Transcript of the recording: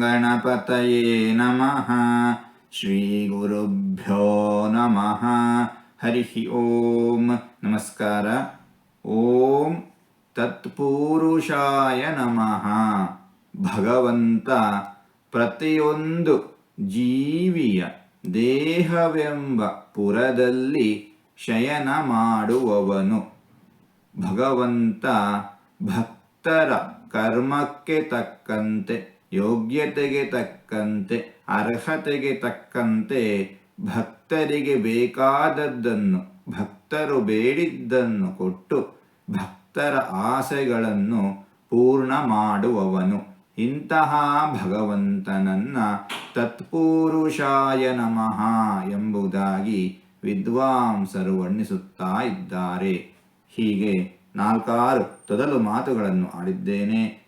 ಗಣಪತಯೇ ನಮಃ ಶ್ರೀ ಗುರುಭ್ಯೋ ನಮಃ ಹರಿ ಓಂ ನಮಸ್ಕಾರ ಓಂ ತತ್ಪುರುಷಾಯ ನಮಃ ಭಗವಂತ ಪ್ರತಿಯೊಂದು ಜೀವಿಯ ದೇಹವೆಂಬ ಪುರದಲ್ಲಿ ಶಯನ ಮಾಡುವವನು. ಭಗವಂತ ಭಕ್ತರ ಕರ್ಮಕ್ಕೆ ತಕ್ಕಂತೆ ಯೋಗ್ಯತೆಗೆ ತಕ್ಕಂತೆ, ಅರ್ಹತೆಗೆ ತಕ್ಕಂತೆ ಭಕ್ತರಿಗೆ ಬೇಕಾದದ್ದನ್ನು, ಭಕ್ತರು ಬೇಡಿದ್ದನ್ನು ಕೊಟ್ಟು ಭಕ್ತರ ಆಸೆಗಳನ್ನು ಪೂರ್ಣ ಮಾಡುವವನು. ಇಂತಹ ಭಗವಂತನನ್ನ ತತ್ಪುರುಷಾಯ ನಮಃ ಎಂಬುದಾಗಿ ವಿದ್ವಾಂಸರು ವರ್ಣಿಸುತ್ತಾ ಇದ್ದಾರೆ. ಹೀಗೆ ನಾಲ್ಕಾರು ತೊದಲು ಮಾತುಗಳನ್ನು ಆಡಿದ್ದೇನೆ.